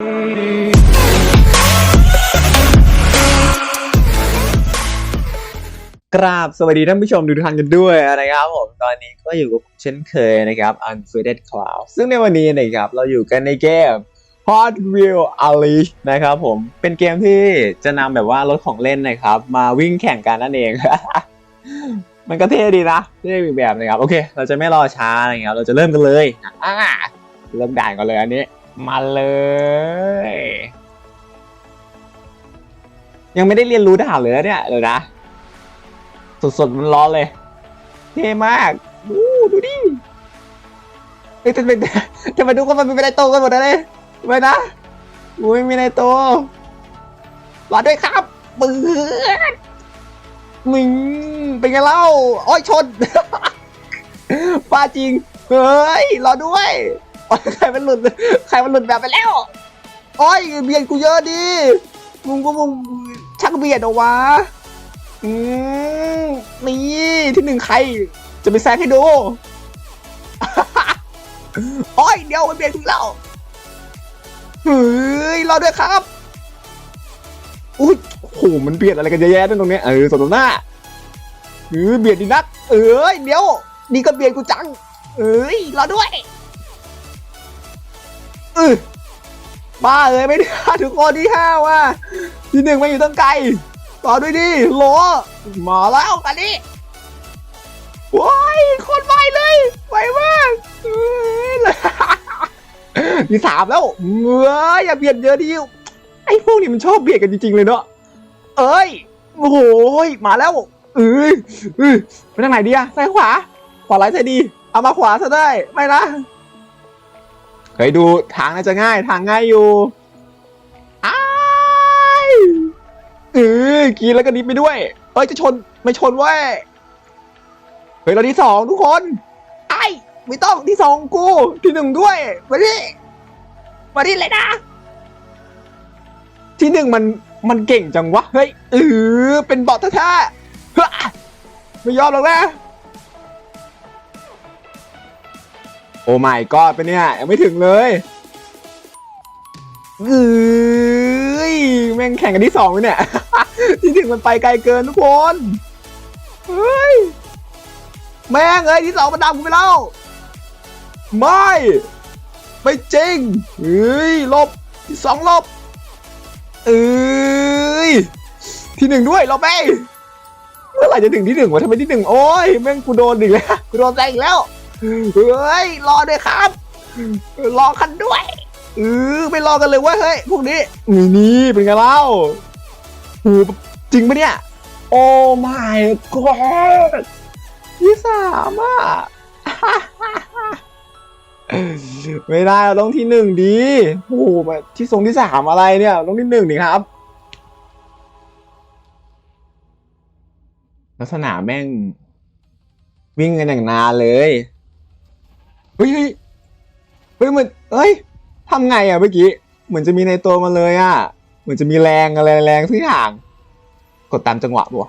กราบสวัสดีท่านผู้ชมทุกท่านกันด้วยนะครับผมตอนนี้ก็อยู่กับเช่นเคยนะครับ Unfaded Cloud ซึ่งในวันนี้นะครับเราอยู่กันในเกม Hot Wheel Unleashed นะครับผมเป็นเกมที่จะนำแบบว่ารถของเล่นนะครับ มาวิ่งแข่งกันนั่นเอง มันก็เท่ดีนะเท่อีกแบบนะครับ โอเค เราจะไม่รอช้านะครับเราจะเริ่มกันเลยอ่าเริ่มด่านกันเลยอันนี้ มาเลย ยังไม่ได้เรียนรู้ด่านเลยนะเนี่ยเดี๋ยวนะ สดๆมันร้อนเลย เท่มากดูดูดิเฮ้ยทำไมทำไมทุกคนมันเป็นในโตกันหมดเลยทำไมนะอุ้ยมีในโตรอด้วยครับปืนมึงเป็นไงเล่าโอ้ยชนป้าจริง เฮ้ย รอด้วย โอ๊ยใครมันหลุดใครมันหลุดแบบไปแล้ว โอ้ยเบียดกูเยอะดิมึงก็มึงชักเบียดเอาวะอืมนี่ที่หนึ่งใคร จะไปแซงให้ดูโอ้ยเดี๋ยวมันเบียดถึงแล้วเฮ้ยรอด้วยครับอุ้ยโหมันเบียดอะไรกันเยอะแยะตรงเนี้ยเออสมน้ำหน้าเออเบียดดีนัก เอ้ยเดี๋ยวนี่ก็เบียดกูจัง เอ้ยรอด้วย ออบ้าเลยไม่ได้ทุกคนที่ห้าว่ะที่หนึ่งมาอยู่ตั้งไกล ต่อด้วยดิโหลมาแล้วกันนี้ว้ายคนไวเลยไวมากเอ้ยมีสามแล้วเอ้ยอย่าเบียดเยอะดิไอ้พวกนี้มันชอบเบียดกันจริงๆเลยเนาะเอ้ยโอ้โหมาแล้วเอ้ยเอ้ยไปทางไหนดีอะซ้ายขวาขวาไหลซ้ายดี เอามาขวาซะได้ ไม่นะ เคยดูทางน่าจะง่ายทางง่ายอยู่อ้ายเออกินแล้วก็ดิบไปด้วยเอ้ยจะชนไม่ชนเว้ยเฮ้ยเราที่สองทุกคนไอ้ไม่ต้องที่สองกูที่หนึ่งด้วยมาดิมาดิเลยนะ ที่หนึ่งมันมันเก่งจังวะเฮ้ยเออเป็นบอทแท้ๆไม่ยอมหรอกนะ อ้ไม่กอดไปเนี่ยยังไม่ถึงเลยเอ้ยแม่งแข่งกันที่สองเลยเนี่ย ที่ถึงมันไปไกลเกินทุกคนเฮ้ยแม่งเอ้ยที่สองมันดำกูไปแล้ว ไม่ไม่จริงเฮ้ยลบที่สองลบเอ้ยที่หนึ่งด้วยลบไปเมื่อไหร่จะถึงที่หนึ่งวะทำไมที่หนึ่งโอ้ยแม่งกูโดนอีกแล้วกูโดนแซงอีกแล้ว เฮ้ยรอด้วยครับ รอคันด้วยเออไปรอกันเลยว่าเฮ้ยพวกนี้นี่นี่เป็นไงเล่าโหจริงปะเนี่ย โอ้ my god ที่สามอะไม่ได้เราต้องที่หนึ่งดีโอ้โหมาที่ทรงที่สามอะไรเนี่ยต้องที่หนึ่งดิครับลักษณะแม่ง วิ่งกันอย่างนานเลย เฮ้ยเฮ้ยเฮ้ยมันเฮ้ยทำไงอะเมื่อกี้ เหมือนจะมีในตัวมาเลยอะ เหมือนจะมีแรงอะไรแรงทุกอย่าง กดตามจังหวะบ่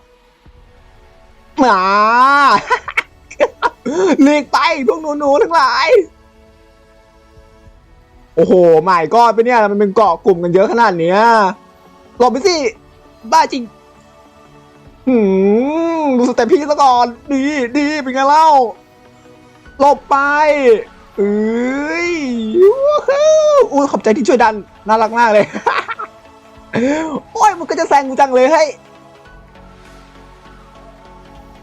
หมาหลีกไปพวกหนูๆทั้งหลาย โอ้โหใหม่ก็ไปเนี่ย มันเป็นเกาะกลุ่มกันเยอะขนาดเนี้ยหลบไปสิ บ้าจริงหืมดูสเต็ปพี่ซะก่อน ดีดีเป็นไงเล่า หลบไปเอ้ยวู้ฮู้อุ้ยขอบใจที่ช่วยดัน น่ารักมากเลย โอ้ยมันก็จะแซงกูจังเลยเฮ้ย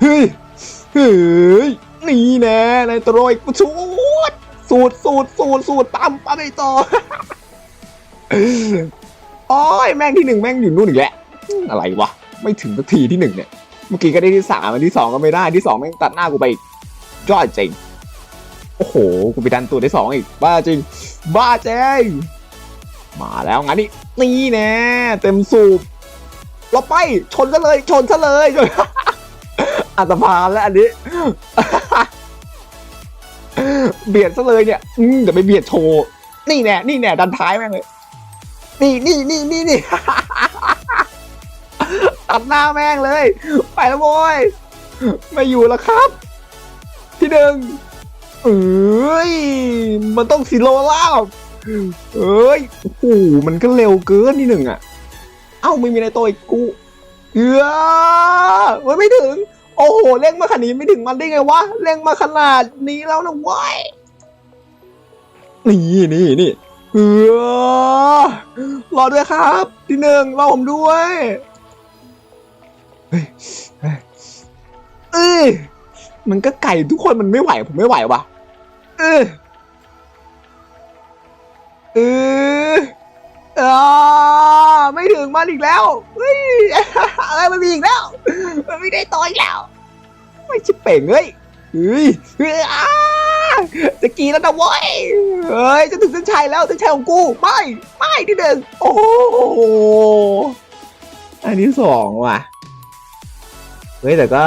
เฮ้ยเฮ้ยนี่แน่ในตรอยกูชูดสูดสูดสูดสูดปั๊มไปต่อโอ้ยแม่งที่หนึ่งแม่งอยู่นู่นอีกแล้วอะไรวะ ไม่ถึงสักทีที่หนึ่งเนี่ย เมื่อกี้ก็ได้ที่สามที่สองก็ไม่ได้ที่สองแม่งตัดหน้ากูไปอีกยอดจริง โอ้โห กูไปดันตัวได้สองอีก บ้าจริง บ้าจริงมาแล้วงั้นนี่นี่แน่เต็มสูบเราไปชนซะเลย ชนซะเลยอัตภาแล้วอันนี้ เบียดซะเลยเนี่ย อืมเดี๋ยวไปเบียดโชว์นี่แน่นี่แน่ดันท้ายแม่งเลย นี่นี่นี่นี่นี่ตัดหน้าแม่งเลย ไปแล้วโว้ยไม่อยู่แล้วครับ ที่หนึ่ง เอ้ย มันต้องสิโลล่าบเอ้ยโอ้โหมันก็เร็วเกินที่หนึ่งอะ เอ้าไม่มีในตัวอีกกูเอือเฮ้ยไม่ถึง โอ้โหเร่งมาขนาดนี้ไม่ถึงมันได้ไงวะเร่งมาขนาดนี้แล้วนะว้ยนี่นี่นี่เออรอด้วยครับที่หนึ่งรอผมด้วยเฮ้ยเฮ้ยเอ้ย มันก็ไก่ทุกคนมันไม่ไหว ผมไม่ไหวว่ะเออเอออ่าไม่ถึงมันอีกแล้วเฮ้ยอะไรมันมีอีกแล้ว มันไม่ได้ต่ออีกแล้ว ไม่ใช่เป่งเฮ้ยเฮ้ยจะกีแล้วนะเว้ยเฮ้ยจะถึงเส้นชัยแล้วเส้นชัยของกู ไม่ไม่ที่หนึ่งโอ้โหอันที่สองว่ะ เฮ้ยแต่ก็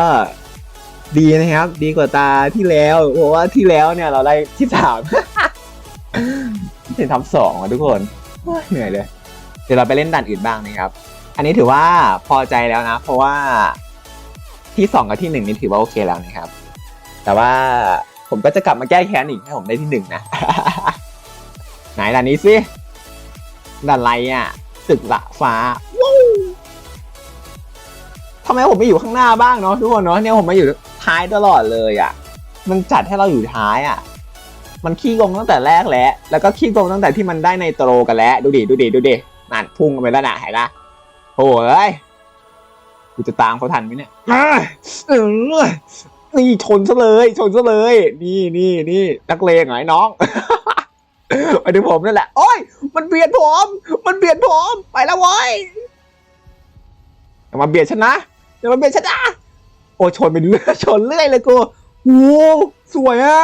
ดีนะครับ ดีกว่าตาที่แล้วเพราะว่าที่แล้วเนี่ยเราได้ที่สามเป็นทำสองอะทุกคนเหนื่อยเลย เดี๋ยวเราไปเล่นด่านอื่นบ้างนะครับ อันนี้ถือว่าพอใจแล้วนะ เพราะว่าที่สองกับที่หนึ่งนี่ถือว่าโอเคแล้วนะครับ แต่ว่าผมก็จะกลับมาแก้แค้นอีกให้ผมได้ที่หนึ่งนะ ไหนด่านนี้สิด่านไรอะตึกละฟ้าว้าวทำไมผมไม่อยู่ข้างหน้าบ้างเนาะทุกคนเนาะเนี่ยผมมาอยู่ ท้ายตลอดเลยอะ มันจัดให้เราอยู่ท้ายอะ มันขี้โกงตั้งแต่แรกแล้ว แล้วก็ขี้โกงตั้งแต่ที่มันได้ในโตรกันแล้ว ดูดิ ดูดิ ดูดินั่นพุ่งกันไปแล้วนะเห็นปะโอ้ย กูจะตามเขาทันไหมเนี่ยนี่ชนซะเลย ชนซะเลย นี่นี่นี่นักเลงหอไอ้น้องไปดูผมนั่นแหละ โอ้ย มันเบียดผม มันเบียดผม ไปแล้วเว้ยอย่ามาเบียดฉันนะอย่ามาเบียดฉันนะ โอ้ชนเป็นเรื่อยชนเรื่อยเลยกูโอ้สวยอะ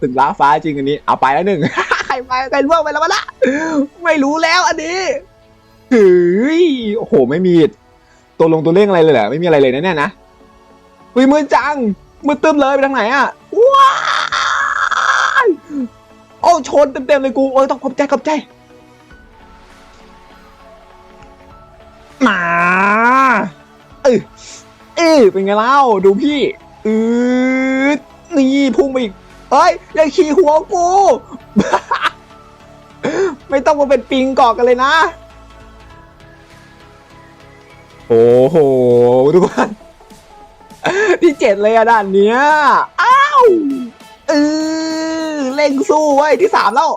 ตึกล้าฟ้าจริงอันนี้ เอาไปแล้วหนึ่งใครไปใครล่วงไปแล้ววะละไม่รู้แล้วอันนี้เฮ้ยโอ้โหไม่มีตัวลงตัวเร่งอะไรเลยเหรอไม่มีอะไรเลยนะเนี่ยนะเฮ้ยมือจังมือตึมเลยไปทางไหนอะว้าโอ้ชนเต็มๆเลยกูโอ้ต้องขอบใจขอบใจมา เป็นไงเล่าดูพี่อืดนี่พุ่งไปอีกเฮ้ยอย่าขี่หัวกู ไม่ต้องมาเป็นปิงเกาะกันเลยนะ โอ้โหทุกคนที่เจ็ดเลยอะด่านเนี้ย อ้าวเออเล่งสู้ไว้ที่สามแล้ว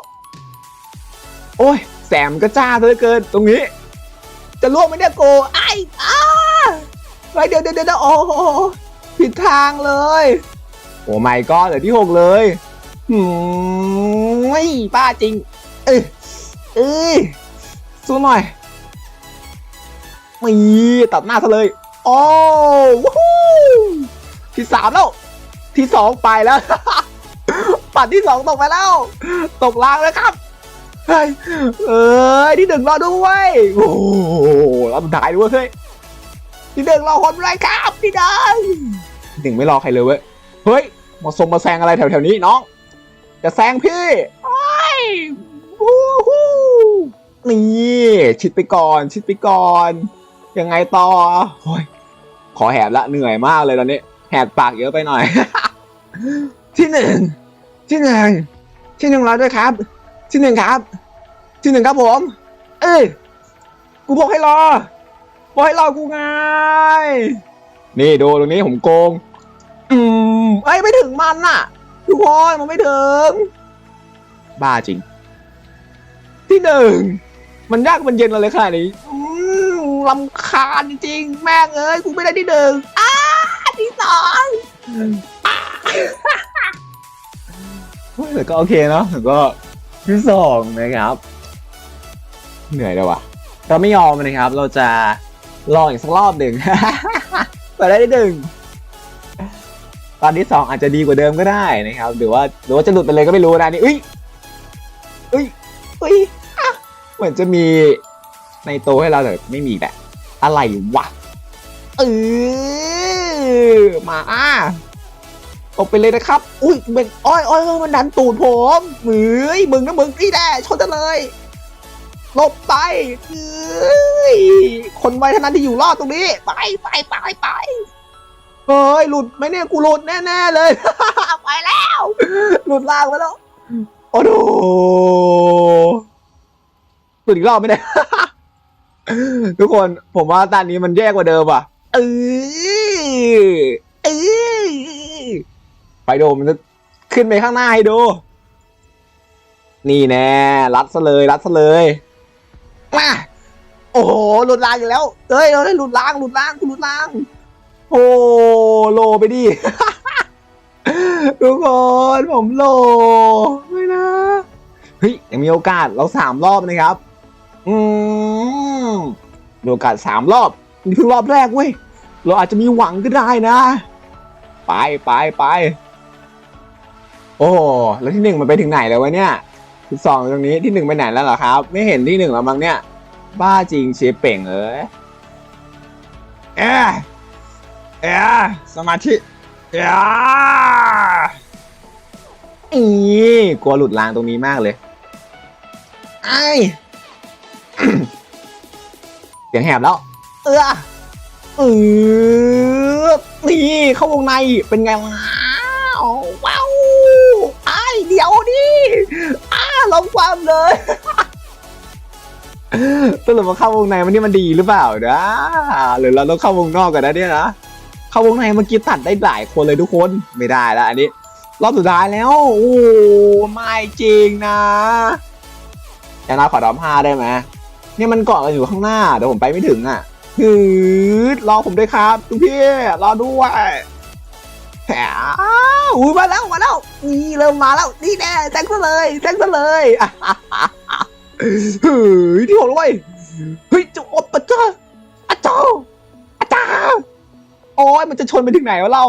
โอ้ย แสมก็จ้าเหลือเกินตรงนี้ จะล่วงไหมเนี่ยโกไอ้ อ้าเฮ้ยเดี๋ยวเดี๋ยวเดี๋ยวโอ้โหผิดทางเลย โอ้ไม่ก็เหลือที่หกเลยหืมไม่ป้าจริง เออเออสู้หน่อยมีตัดหน้าซะเลย โอ้วู้ฮู้ที่สามแล้ว ที่สองไปแล้ว ปัดที่สองตกไปแล้ว ตกล่างแล้วครับเฮ้ยเอ้ยที่หนึ่งรอด้วย โอ้โหรับถ่ายด้วยเฮ้ย ที่หนึ่งรอคนไรครับที่หนึ่งที่หนึ่งไม่รอใครเลยเว้ย เฮ้ยมาสมมาแซงอะไรแถวๆนี้น้อง จะแซงพี่ไอ้ยวู้ฮู้นี่ชิดไปก่อน ชิดไปก่อน ยังไงต่อโอ้ยขอแหบละเหนื่อยมากเลยตอนนี้ แหบปากเยอะไปหน่อย ที่หนึ่งที่หนึ่งที่หนึ่งรอด้วยครับ ที่หนึ่งครับ ที่หนึ่งครับผม เอ้ยกูบอกให้รอ บอกให้รอกูไงนี่ดูตรงนี้ผมโกง อืมไอ้ยไม่ถึงมันน่ะ ทุกคนมันไม่ถึง บ้าจริง ที่หนึ่งมันยากมันเย็นอะไรขนาดนี้อืมลำคาญจริงๆแม่งเอ้ยกูไม่ได้ที่หนึ่งอ้าที่สองอ้าเฮ้ยแต่ก็โอเคเนาะแต่ก็ที่สองนะครับ เหนื่อยเลยว่ะเราไม่ยอมนะครับ เราจะ ลองอีกสักรอบหนึ่ง เปิดได้ทีหนึ่งตอนที่สองอาจจะดีกว่าเดิมก็ได้นะครับ หรือว่าหรือว่าจะหลุดไปเลยก็ไม่รู้นะนี่อุ้ยอุ้ยอุ้ยเหมือนจะมีในโตวให้เราแต่ไม่มีแหละอะไรวะเออมาตกไปเลยนะครับ อุ้ยมันอ้อยอ้อยมันดันตูดผมเหมือยมึงนะมึงนี่แน่ชนจะเลย ลบไปเอ้ยคนไวเท่านั้นที่อยู่รอดตรงนี้ ไปไปไปไปเฮ้ยหลุดไหมเนี่ยกูหลุดแน่ๆเลย ไปแล้ว หลุดล่างไปแล้ว โอ้โหหลุดอีกรอบไมเนี่ยทุกคนผมว่าตอนนี้มันแย่กว่าเดิมว่ะเออเออไปโดมันจะขึ้นไปข้างหน้าให้ดู นี่แน่รัดซะเลย รัดซะเลย มาโอ้โหหลุดลางอีกแล้วเอ้ยเราได้หลุดลางหลุดลางหลุดลางโอ้โลไปดิ ทุกคนผมโลไม่นะเฮ้ยยังมีโอกาสเราสามรอบนะครับ อืมมีโอกาสสามรอบนี่เพิ่งรอบแรกเว้ยเราอาจจะมีหวังก็ได้นะ ไปไปไปโอ้แล้วที่หนึ่งมันไปถึงไหนแล้ววะเนี่ย ที่สองตรงนี้ที่หนึ่งไปไหนแล้วเหรอครับ ไม่เห็นที่หนึ่งแล้วมั้งเนี่ย บ้าจริงเชฟเป่งเอ้ยเอ๊ะเอ๊ะสมาธิเอ๊ะอีกลัวหลุดรางตรงนี้มากเลยไอเสียงแหบแล้ว เออเออนี่เข้าวงในเป็นไงว้าวว้าวไอเดี๋ยวดิ ลงความเลยสรุปว่าเข้าวงในมันนี่มันดีหรือเปล่านะหรือเราต้องเข้าวงนอกกันนะเนี่ยนะเข้าวงในเมื่อกี้ตัดได้หลายคนเลยทุกคนไม่ได้แล้วอันนี้รอบสุดท้ายแล้วโอ้ไม่จริงนะยานาขอดอมห้าได้ไหมเนี่ยมันเกาะกันอยู่ข้างหน้าเดี๋ยวผมไปไม่ถึงอะฮือรอผมด้วยครับทุกพี่รอด้วย แหมอุ้ยมาแล้วมาแล้วนี่เริ่มมาแล้วนี่แน่แซงซะเลยแซงซะเลยเฮ้ยที่หกแล้วเว้ยเฮ้ยจะอบปะจ้าอาจารย์อาจารย์โอ้ยมันจะชนไปถึงไหนวะเรา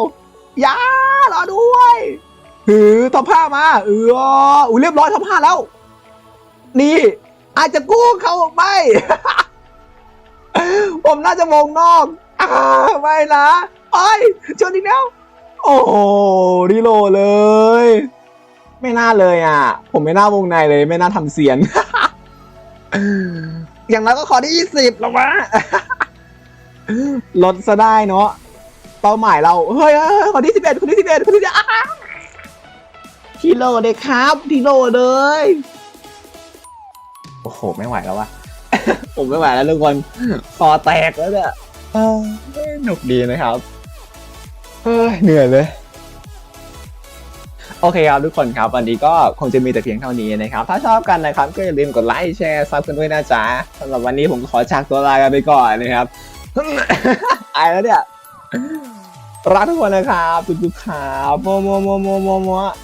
อย่ารอด้วยหือทอผ้ามาเอออุ้ยเรียบร้อยทอผ้าแล้ว นี่ อาจจะกู้เขาไม่ผมน่าจะมองนอกอ่าไม่นะโอ้ชนอีกแล้ว อ้โหรีโหลดเลย ไม่น่าเลยอะ ผมไม่น่าวงในเลย ไม่น่าทำเสียง อย่างน้อยก็ขอที่ยี่สิบแล้ววะลดซะได้เนาะเป้าหมายเราเฮ้ยเฮ้ยขอที่สิบเอ็ดขอที่สิบเอ็ดขอที่สิบทีโลเลยครับทีโลเลย โอ้โห ไม่ไหวแล้ววะผมไม่ไหวแล้วทุกคนคอแตกแล้วเนี่ยเอ้ยหนุกดีนะครับ เฮ้ยเหนื่อยเลย โอเคครับทุกคนครับ วันนี้ก็คงจะมีแต่เพียงเท่านี้นะครับ ถ้าชอบกันนะครับ ก็อย่าลืมกดไลค์แชร์ซับกันด้วยนะจ๊ะสำหรับวันนี้ผมขอจากตัวลากันไปก่อนนะครับ อายแล้วเนี่ยรักทุกคนนะครับทุกๆครับโมโมโมโมโมโม